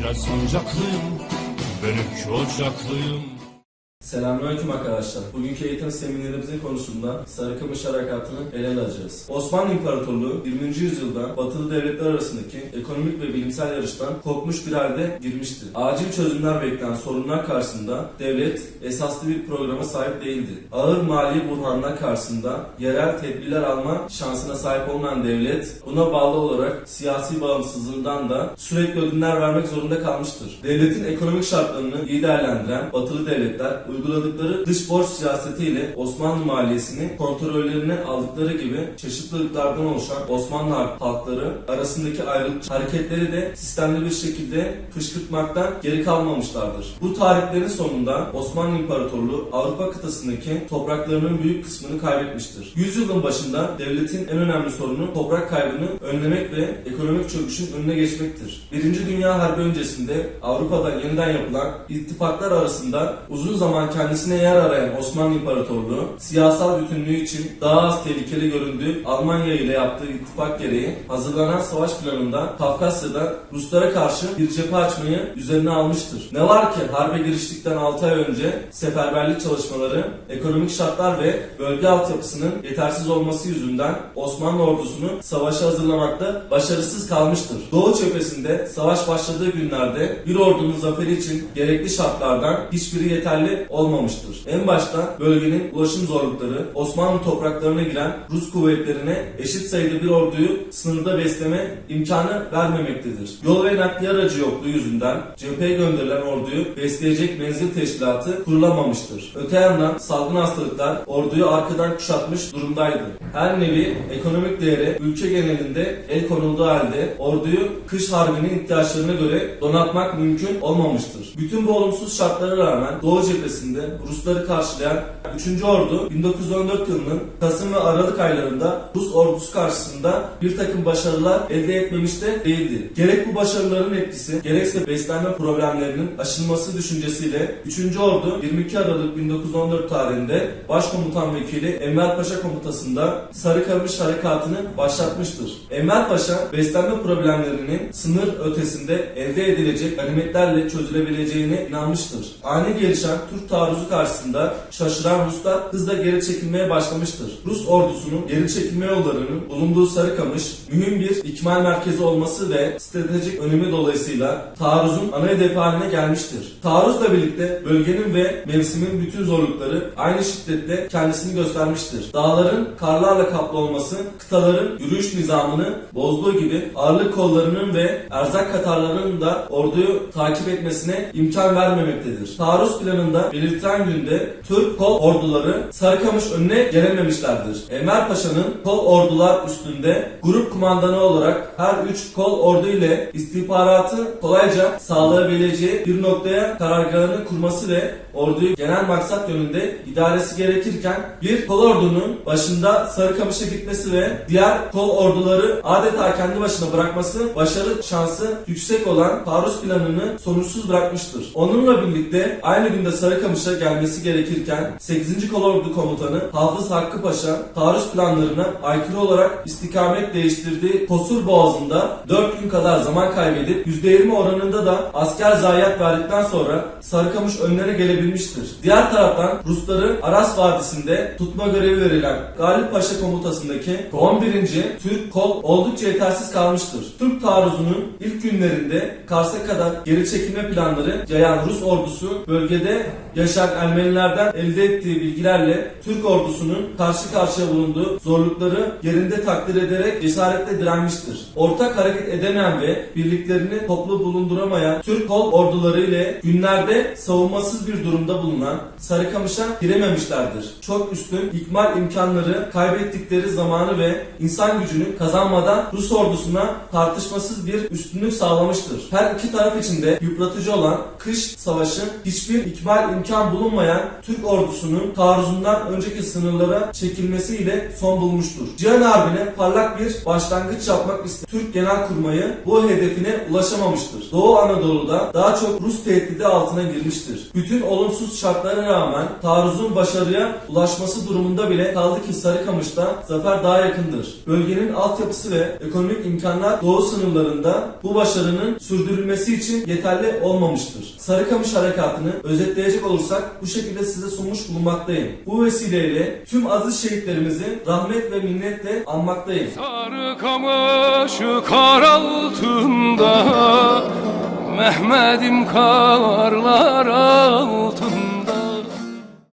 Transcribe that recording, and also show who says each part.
Speaker 1: kiraz sancaklıyım, benimki ocaklıyım.
Speaker 2: Selamünaleyküm arkadaşlar. Bugünkü eğitim seminerimizin konusunda Sarıkamış Harekatı'nı ele alacağız. Osmanlı İmparatorluğu 20. yüzyılda batılı devletler arasındaki ekonomik ve bilimsel yarıştan kopmuş bir halde girmişti. Acil çözümler bekleyen sorunlar karşısında devlet esaslı bir programa sahip değildi. Ağır mali burhanlar karşısında yerel tedbirler alma şansına sahip olmayan devlet buna bağlı olarak siyasi bağımsızlığından da sürekli ödünler vermek zorunda kalmıştır. Devletin ekonomik şartlarını iyi değerlendiren batılı devletler uyguladıkları dış borç siyasetiyle Osmanlı maliyesini kontrollerine aldıkları gibi çeşitli ırklardan oluşan Osmanlı halkları arasındaki ayrılık hareketleri de sistemli bir şekilde kışkırtmaktan geri kalmamışlardır. Bu tarihlerin sonunda Osmanlı İmparatorluğu Avrupa kıtasındaki topraklarının büyük kısmını kaybetmiştir. Yüzyılın başında devletin en önemli sorunu toprak kaybını önlemek ve ekonomik çöküşün önüne geçmektir. Birinci Dünya Harbi öncesinde Avrupa'da yeniden yapılan ittifaklar arasında uzun zaman kendisine yer arayan Osmanlı İmparatorluğu siyasal bütünlüğü için daha az tehlikeli göründüğü Almanya ile yaptığı ittifak gereği hazırlanan savaş planında Kafkasya'da Ruslara karşı bir cephe açmayı üzerine almıştır. Ne var ki harbe giriştikten 6 ay önce seferberlik çalışmaları, ekonomik şartlar ve bölge altyapısının yetersiz olması yüzünden Osmanlı ordusunu savaşa hazırlamakta başarısız kalmıştır. Doğu cephesinde savaş başladığı günlerde bir ordunun zaferi için gerekli şartlardan hiçbiri yeterli olmamıştır. En başta bölgenin ulaşım zorlukları, Osmanlı topraklarına giren Rus kuvvetlerine eşit sayıda bir orduyu sınırda besleme imkanı vermemektedir. Yol ve nakliye aracı yokluğu yüzünden cepheye gönderilen orduyu besleyecek menzil teşkilatı kurulamamıştır. Öte yandan salgın hastalıklar orduyu arkadan kuşatmış durumdaydı. Her nevi ekonomik değere ülke genelinde el konulduğu halde orduyu kış harbinin ihtiyaçlarına göre donatmak mümkün olmamıştır. Bütün bu olumsuz şartlara rağmen Doğu cephesinde Rusları karşılayan 3. Ordu 1914 yılının Kasım ve Aralık aylarında Rus ordusu karşısında bir takım başarılar elde etmemiş de değildi. Gerek bu başarıların etkisi gerekse beslenme problemlerinin aşılması düşüncesiyle 3. Ordu 22 Aralık 1914 tarihinde Başkomutan Vekili Enver Paşa komutasında Sarıkamış Harekatı'nı başlatmıştır. Enver Paşa beslenme problemlerinin sınır ötesinde elde edilecek ganimetlerle çözülebileceğine inanmıştır. Ani gelişen Türk taarruzu karşısında şaşıran Ruslar hızla geri çekilmeye başlamıştır. Rus ordusunun geri çekilme yollarının bulunduğu Sarıkamış mühim bir ikmal merkezi olması ve stratejik önemi dolayısıyla taarruzun ana hedefi haline gelmiştir. Taarruzla birlikte bölgenin ve mevsimin bütün zorlukları aynı şiddette kendisini göstermiştir. Dağların karlarla kaplı olması kıtaların yürüyüş nizamını bozduğu gibi ağırlık kollarının ve erzak katarlarının da orduyu takip etmesine imkan vermemektedir. Taarruz planında belirtilen günde Türk kol orduları Sarıkamış önüne gelememişlerdir. Enver Paşa'nın kol ordular üstünde grup kumandanı olarak her üç kol ordu ile istihbaratı kolayca sağlayabileceği bir noktaya karargahını kurması ve orduyu genel maksat yönünde idaresi gerekirken bir kol ordunun başında Sarıkamış'a gitmesi ve diğer kol orduları adeta kendi başına bırakması başarı şansı yüksek olan taarruz planını sonuçsuz bırakmıştır. Onunla birlikte aynı günde Sarıkamış'a gelmesi gerekirken 8. Kolordu Komutanı Hafız Hakkı Paşa taarruz planlarına aykırı olarak istikamet değiştirdiği Kosur Boğazı'nda 4 gün kadar zaman kaybedip %20 oranında da asker zayiat verdikten sonra Sarıkamış önlere gelebilmiştir. Diğer taraftan Rusları Aras Vadisi'nde tutma görevi verilen Galip Paşa komutasındaki 11. Türk kol oldukça yetersiz kalmıştır. Türk taarruzunun ilk günlerinde Kars'a kadar geri çekilme planları yayan Rus ordusu bölgede yaşayan Ermenilerden elde ettiği bilgilerle Türk ordusunun karşı karşıya bulunduğu zorlukları yerinde takdir ederek cesaretle direnmiştir. Ortak hareket edemeyen ve birliklerini toplu bulunduramayan Türk kol orduları ile günlerde savunmasız bir durumda bulunan Sarıkamış'a girememişlerdir. Çok üstün ikmal imkanları kaybettikleri zamanı ve insan gücünü kazanmadan Rus ordusuna tartışmasız bir üstünlük sağlamıştır. Her iki taraf için de yıpratıcı olan kış savaşı hiçbir ikmal imkan bulunmayan Türk ordusunun taarruzundan önceki sınırlara çekilmesiyle son bulmuştur. Cihan Harbi'ne parlak bir başlangıç yapmak isteyen Türk Genelkurmayı bu hedefine ulaşamamıştır. Doğu Anadolu'da daha çok Rus tehdidi altına girmiştir. Bütün olumsuz şartlara rağmen taarruzun başarıya ulaşması durumunda bile kaldı ki Sarıkamış'ta zafer daha yakındır. Bölgenin altyapısı ve ekonomik imkanlar doğu sınırlarında bu başarının sürdürülmesi için yeterli olmamıştır. Sarıkamış harekatını özetleyecek olursak bu şekilde size sunmuş bulunmaktayım. Bu vesileyle tüm aziz şehitlerimizi rahmet ve minnetle anmaktayım.
Speaker 3: Sarıkamış kar altında Mehmet'im karlar altında